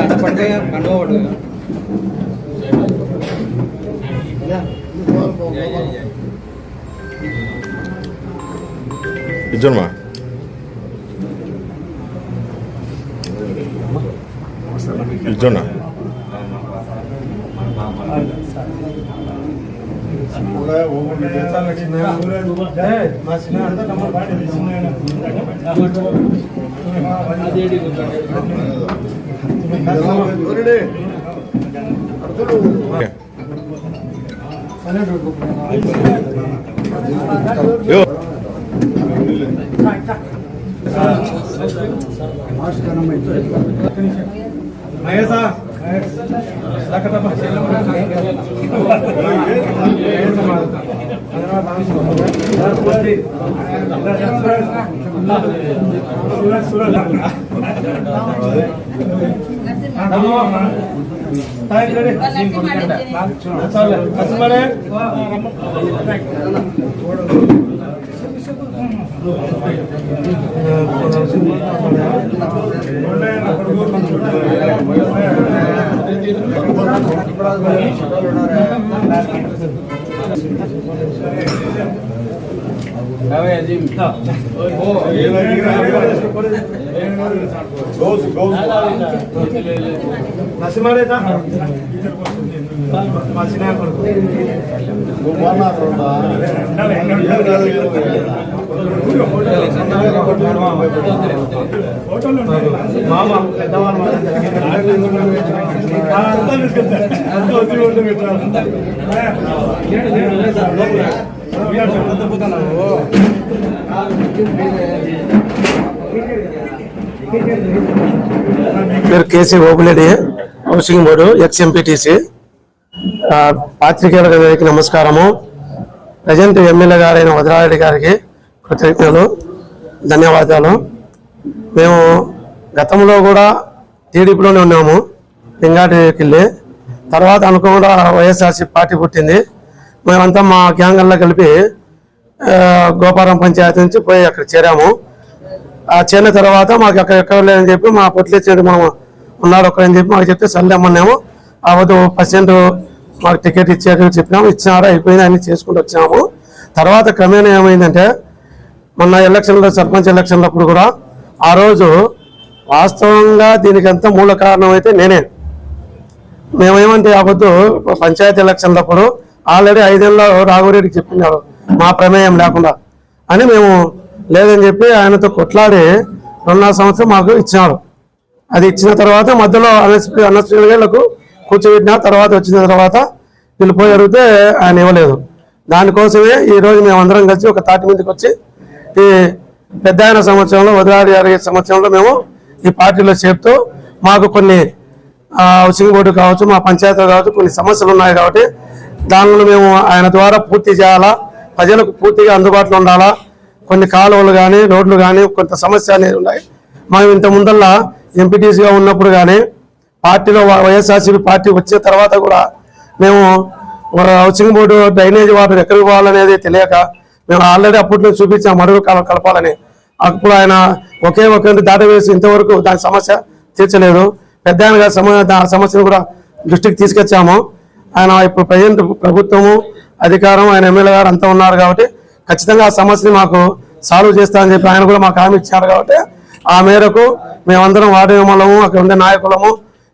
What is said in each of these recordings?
അടപ്പട്ട കണ്ടുപോകട്ടെ ഇജോർമാ 일전아. 요. 네. 마스크 하나만 있어. సినిమా కొడుకు మామ పెద్దవాళ్ళు అంతా తీసుకెళ్తారు పేరు KC Obuledi housing board ex MPTC. పాత్రికేయులకు నమస్కారము. ప్రజెంట్ ఎమ్మెల్యే గారైన వదరారెడ్డి గారికి కృతజ్ఞతలు ధన్యవాదాలు. మేము గతంలో కూడా టీడీపీలోనే ఉన్నాము పింగాటికి వెళ్ళి తర్వాత అనుకోకుండా వైఎస్ఆర్సీ పార్టీ పుట్టింది. మేమంతా మా గ్యాంగల్లో కలిపి గోపారం పంచాయతీ నుంచి పోయి అక్కడ చేరాము. ఆ చేరిన తర్వాత మాకు అక్కడ ఎక్కడ లేదని చెప్పి మా పొట్లేచేది మనం ఉన్నాడు ఒక్కడని చెప్పి మాకు చెప్తే సర్లేమన్నాము ఆ వద్ద పర్సెంట్ మాకు టికెట్ ఇచ్చారని చెప్పినాము ఇచ్చినారా అయిపోయింది అన్ని చేసుకుంటూ వచ్చాము తర్వాత క్రమేణా ఏమైందంటే మొన్న ఎలక్షన్లో సర్పంచ్ ఎలక్షన్లప్పుడు కూడా ఆ రోజు వాస్తవంగా దీనికంతా మూల కారణం అయితే నేనే. మేమేమంటే ఆ పంచాయతీ ఎలక్షన్లప్పుడు ఆల్రెడీ ఐదేళ్ళలో రాఘవరెడ్డికి చెప్పినారు మా ప్రమేయం లేకుండా. అని మేము లేదని చెప్పి ఆయనతో కొట్లాడి రెండున్నర సంవత్సరం మాకు ఇచ్చినాడు అది ఇచ్చిన తర్వాత మధ్యలో అనస్పీ అనస్పీలకు కూర్చోబెట్టిన తర్వాత వచ్చిన తర్వాత వీళ్ళు పోయి అడిగితే ఆయన ఇవ్వలేదు. దానికోసమే ఈరోజు మేమందరం మేము అందరం కలిసి ఒక తాటి మీదకి వచ్చి ఈ పెద్ద ఆయన సంవత్సరంలో వదిలాడి గారి సంవత్సరంలో మేము ఈ పార్టీలో చేరుతూ మాకు కొన్ని హౌసింగ్ బోర్డు కావచ్చు మా పంచాయతీ కావచ్చు కొన్ని సమస్యలు ఉన్నాయి కాబట్టి దానిలో మేము ఆయన ద్వారా పూర్తి చేయాలా ప్రజలకు పూర్తిగా అందుబాటులో ఉండాలా కొన్ని కాలువలు కానీ రోడ్లు కానీ కొంత సమస్య అనేది ఉన్నాయి. మనం ఇంత ముందల్లా ఎంపీటీసీగా ఉన్నప్పుడు కానీ పార్టీలో వై- వైఎస్ఆర్సీపీ పార్టీ వచ్చిన తర్వాత కూడా మేము హౌసింగ్ బోర్డు డ్రైనేజ్ వాటర్ ఎక్కడికి పోవాలనేది తెలియక మేము ఆల్రెడీ అప్పట్లో చూపించాం మడుగు కల కలపాలని. అప్పుడు ఆయన ఒకే ఒక దాటవేసి ఇంతవరకు దాని సమస్య తీర్చలేదు. పెద్ద ఆయన సమ సమస్యను కూడా దృష్టికి తీసుకొచ్చాము. ఆయన ఇప్పుడు ప్రజెంట్ ప్రభుత్వము అధికారం ఆయన ఎమ్మెల్యే గారు అంతా ఉన్నారు కాబట్టి ఖచ్చితంగా ఆ సమస్యని మాకు సాల్వ్ చేస్తా అని చెప్పి ఆయన కూడా మాకు హామీ ఇచ్చారు కాబట్టి ఆ మేరకు మేమందరం వార్డు అక్కడ ఉండే నాయకులము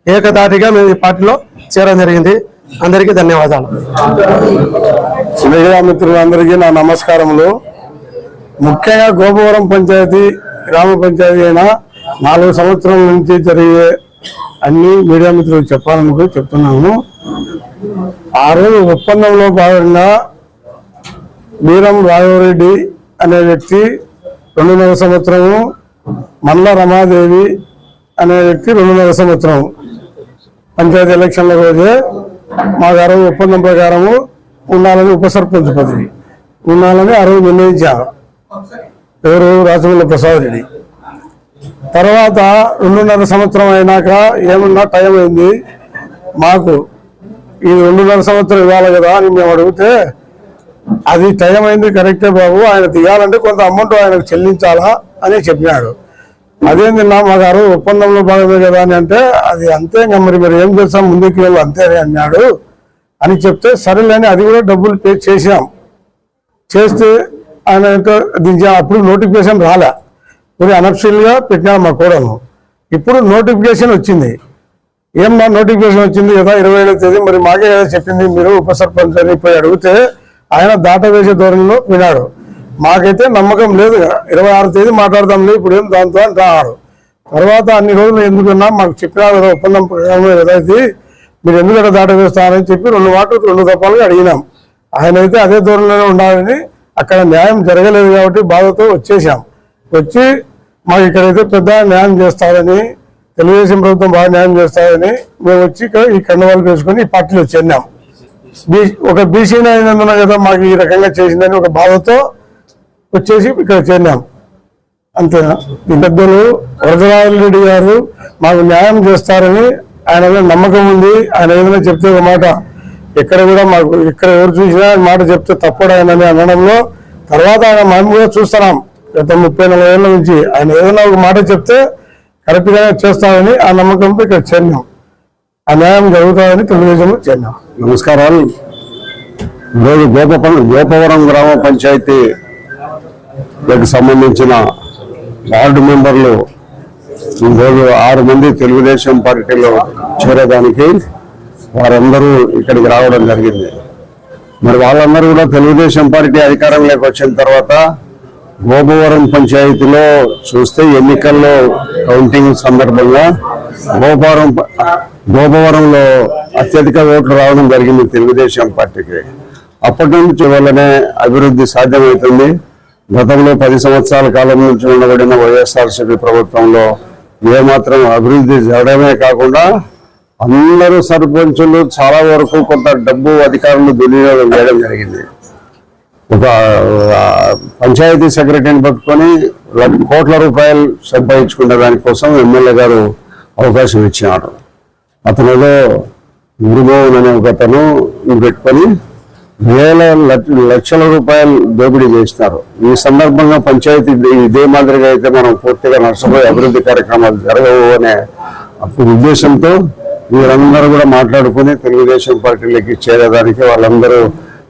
ఏకదాటిగా మేము ఈ పార్టీలో చేరడం జరిగింది. అందరికీ ధన్యవాదాలు. మీడియా మిత్రులందరికీ నా నమస్కారములు. ముఖ్యంగా గోపవరం పంచాయతీ గ్రామ పంచాయతీ అయినా నాలుగు సంవత్సరాల నుంచి జరిగే అన్ని మీడియా మిత్రులకు చెప్పాలనుకుని చెప్తున్నాము ఆ రోజు ఒప్పందంలో భాగంగా వీరం రాఘవరెడ్డి అనే వ్యక్తి రెండున్నర సంవత్సరము మల్ల రమాదేవి అనే వ్యక్తి రెండున్నర సంవత్సరం పంచాయతీ ఎలక్షన్ల రోజే మా గారు ఒప్పందం ప్రకారము ఉండాలని ఉప సర్పంచ్ పదవి ఉండాలని ఆ రోజు నిర్ణయించారు. ఎవరు? రాజమల్లి ప్రసాద్ రెడ్డి. తర్వాత రెండున్నర సంవత్సరం అయినాక ఏమన్నా టైం అయింది? మాకు ఈ రెండున్నర సంవత్సరం ఇవ్వాలి కదా అని మేము అడిగితే అది టైం అయింది కరెక్టే బాబు ఆయన తీయాలంటే కొంత అమౌంట్ ఆయనకు చెల్లించాలా అని చెప్పినాడు. అదేంది నా మా గారు ఒప్పందంలో భాగమే కదా అని అంటే అది అంతే ఇంకా మరి మరి ఏం చేస్తాం? ముందుకు వెళ్ళు అంతే అని అన్నాడు. అని చెప్తే సరేలేని అది కూడా డబ్బులు పే చేసాం చేస్తే ఆయన ఏంటో అప్పుడు నోటిఫికేషన్ రాలే. మరి అనఫిషియల్ పెట్టాను మా కోడను ఇప్పుడు నోటిఫికేషన్ వచ్చింది. ఏం మా నోటిఫికేషన్ వచ్చింది? కదా ఇరవై ఏడవ తేదీ మరి మాకే కదా చెప్పింది మీరు ఉప సర్పంచ్ అని పోయి అడిగితే ఆయన దాట వేసే ధోరణిలో వినాడు మాకైతే నమ్మకం లేదు. ఇరవై ఆరు తేదీ మాట్లాడదాంలే ఇప్పుడు ఏం దాంతో అంటున్నాడు తర్వాత అన్ని రోజులు ఎందుకున్నా మాకు చెప్పినా కదా ఒప్పందం ప్రకారమే కదా మీరు ఎందుకంటే దాట వేస్తారని చెప్పి రెండు మాటలు రెండు తప్పాలుగా అడిగినాం. ఆయన అయితే అదే దూరంలోనే ఉండాలని అక్కడ న్యాయం జరగలేదు కాబట్టి బాధతో వచ్చేసాం వచ్చి మాకు ఇక్కడైతే పెద్ద న్యాయం చేస్తారని తెలుగుదేశం ప్రభుత్వం బాగా న్యాయం చేస్తారని మేము వచ్చి ఇక్కడ ఈ కండవాళ్ళు వేసుకొని ఈ పార్టీలో చేరినాం. ఒక బీసీ అయినందున కదా మాకు ఈ రకంగా చేసిందని ఒక బాధతో వచ్చేసి ఇక్కడ చేరినాం. అంతేనా ఈ పెద్దలు వరదరాజు రెడ్డి గారు మాకు న్యాయం చేస్తారని ఆయన నమ్మకం ఉంది. ఆయన ఏదైనా చెప్తే ఒక మాట ఎక్కడ కూడా మాకు ఇక్కడ ఎవరు చూసినా మాట చెప్తే తప్పుడు ఆయన అనడంలో తర్వాత ఆయన మేము కూడా చూస్తున్నాం. గత ముప్పై నలభై ఏళ్ళ నుంచి ఆయన ఏదైనా ఒక మాట చెప్తే కరెక్ట్గా చేస్తామని ఆ నమ్మకంతో ఇక్కడ చేరినాం. ఆ న్యాయం జరుగుతాయని తెలుగుదేశంలో చేరినాం. నమస్కారాలు. ఈరోజు గోప గోపవరం గ్రామ పంచాయతీ పంచాయతీకి సంబంధించిన వార్డు మెంబర్లు ఈరోజు ఆరు మంది తెలుగుదేశం పార్టీలో చేరేదానికి వారందరూ ఇక్కడికి రావడం జరిగింది. మరి వాళ్ళందరూ కూడా తెలుగుదేశం పార్టీ అధికారంలోకి వచ్చిన తర్వాత గోపవరం పంచాయతీలో చూస్తే ఎన్నికల్లో కౌంటింగ్ సందర్భంగా గోపవరం గోపవరంలో అత్యధిక ఓట్లు రావడం జరిగింది తెలుగుదేశం పార్టీకి. అప్పటి నుంచి వల్లనే అభివృద్ధి సాధ్యమవుతుంది. గతంలో పది సంవత్సరాల కాలం నుంచి ఉండబడిన వైఎస్ఆర్సీపీ ప్రభుత్వంలో ఏమాత్రం అభివృద్ధి జరగడమే కాకుండా అందరూ సర్పంచులు చాలా వరకు కొంత డబ్బు అధికారులు దుర్వినియోగం చేయడం జరిగింది. ఒక పంచాయతీ సెక్రటరీని పట్టుకొని కోట్ల రూపాయలు సంపాదించుకునే దానికోసం ఎమ్మెల్యే గారు అవకాశం ఇచ్చినారు. అతనిలో ఏదో గురుభవన్ అనే ఒక అతను పెట్టుకొని వేల లక్షల రూపాయలు దోపిడీ చేసినారు ఈ సందర్భంగా పంచాయతీ ఇదే- మాదిరిగా అయితే మనం పూర్తిగా నష్టపోయి అభివృద్ధి కార్యక్రమాలు జరగవు అనే ఉద్దేశంతో వీరందరూ కూడా మాట్లాడుకుని తెలుగుదేశం పార్టీలోకి చేరేదానికి వాళ్ళందరూ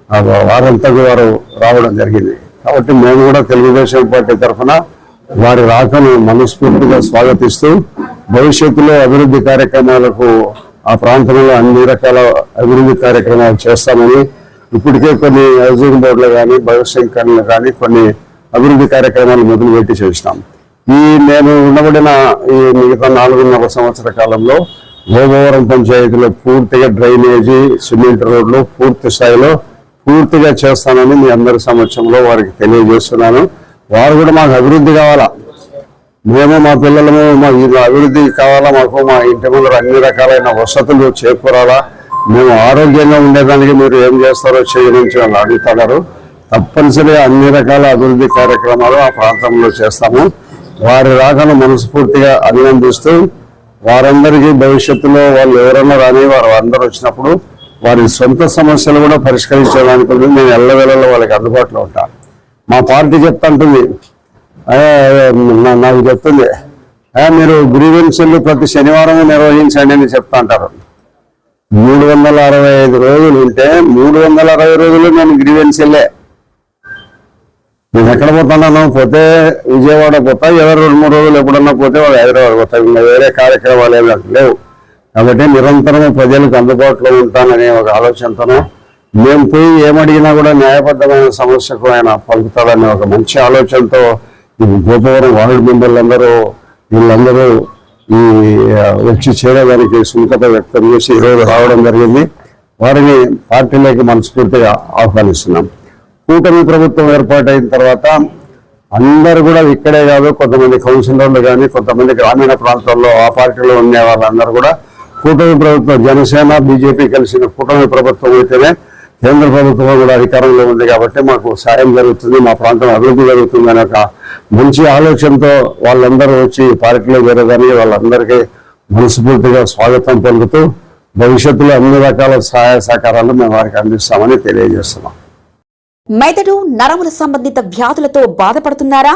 వారంతా వారంతకు వారు రావడం జరిగింది. కాబట్టి మేము కూడా తెలుగుదేశం పార్టీ తరఫున వారి రాకను మనస్ఫూర్తిగా స్వాగతిస్తూ భవిష్యత్తులో అభివృద్ధి కార్యక్రమాలకు ఆ ప్రాంతంలో అన్ని రకాల అభివృద్ధి కార్యక్రమాలు చేస్తామని ఇప్పటికే కొన్ని హౌసింగ్ బోర్డులు కానీ భవిష్యత్తులు కానీ కొన్ని అభివృద్ధి కార్యక్రమాలు మొదలుపెట్టి చేసినాం. ఈ నేను ఉండబడిన ఈ మిగతా నాలుగున్నర సంవత్సర కాలంలో గోగవరం పంచాయతీలో పూర్తిగా డ్రైనేజీ సిమెంట్ రోడ్లు పూర్తి స్థాయిలో పూర్తిగా చేస్తానని మీ అందరి సమక్షంలో వారికి తెలియజేస్తున్నాను. వారు కూడా మాకు అభివృద్ధి కావాలా? మేము మా పిల్లలము మా అభివృద్ధి కావాలా? మాకు మా ఇంటి ముందర అన్ని రకాలైన వసతులు చేకూరాలా? మేము ఆరోగ్యంగా ఉండేదానికి మీరు ఏం చేస్తారో చేయనుంచి వాళ్ళు అడుగుతున్నారు. తప్పనిసరిగా అన్ని రకాల అభివృద్ధి కార్యక్రమాలు ఆ ప్రాంతంలో చేస్తాము. వారి రాకను మనస్ఫూర్తిగా అభినందిస్తూ వారందరికీ భవిష్యత్తులో వాళ్ళు ఎవరన్నా రాని వారు అందరూ వచ్చినప్పుడు వారి సొంత సమస్యలు కూడా పరిష్కరించడానికి నేను ఎల్లవేళలో వాళ్ళకి అందుబాటులో ఉంటాను మా పార్టీ చెప్తుంటుంది. నాకు చెప్తుంది. మీరు గ్రీవెన్స్లు ప్రతి శనివారం నిర్వహించండి అని చెప్తా అంటారు. మూడు వందల అరవై ఐదు రోజులు ఉంటే మూడు వందల అరవై రోజులు నేను గ్రీవెన్సీలే నేను ఎక్కడ పోతున్నాను పోతే విజయవాడ పోతా ఎవరు రెండు మూడు రోజులు ఎప్పుడన్నా పోతే వాళ్ళు హైదరాబాద్ పోతా. ఇంకా వేరే కార్యక్రమాలు ఏమి లేవు. కాబట్టి నిరంతరం ప్రజలకు అందుబాటులో ఉంటాననే ఒక ఆలోచనతోనే మేము పోయి ఏమడిగినా కూడా న్యాయబద్ధమైన సమస్యకు ఆయన పలుకుతాడనే ఒక మంచి ఆలోచనతో ఈ గోపవరం వార్డు మెంబర్లందరూ వీళ్ళందరూ ఈ వచ్చి చేరడానికి సుముఖత వ్యక్తం చేసి ఈరోజు రావడం జరిగింది. వారిని పార్టీలోకి మనస్ఫూర్తిగా ఆహ్వానిస్తున్నాం. కూటమి ప్రభుత్వం ఏర్పాటైన తర్వాత అందరూ కూడా ఇక్కడే కాదు కొంతమంది కౌన్సిలర్లు కానీ కొంతమంది గ్రామీణ ప్రాంతాల్లో ఆ పార్టీలో ఉండే వాళ్ళందరూ కూడా కూటమి ప్రభుత్వం జనసేన బీజేపీ కలిసిన కూటమి ప్రభుత్వం అయితేనే కేంద్ర ప్రభుత్వం కూడా అధికారంలో ఉంది కాబట్టి మాకు సాయం జరుగుతుంది మా ప్రాంతం అభివృద్ధి జరుగుతుంది అనే ఒక మంచి ఆలోచనతో వాళ్ళందరూ వచ్చి పార్టీలో చేరేదని వాళ్ళందరికీ మనస్ఫూర్తిగా స్వాగతం పలుకుతూ భవిష్యత్తులో అన్ని రకాల సహాయ సహకారాలు మేము వారికి అందిస్తామని తెలియజేస్తున్నాం. మెదడు నరముల సంబంధిత వ్యాధులతో బాధపడుతున్నారా?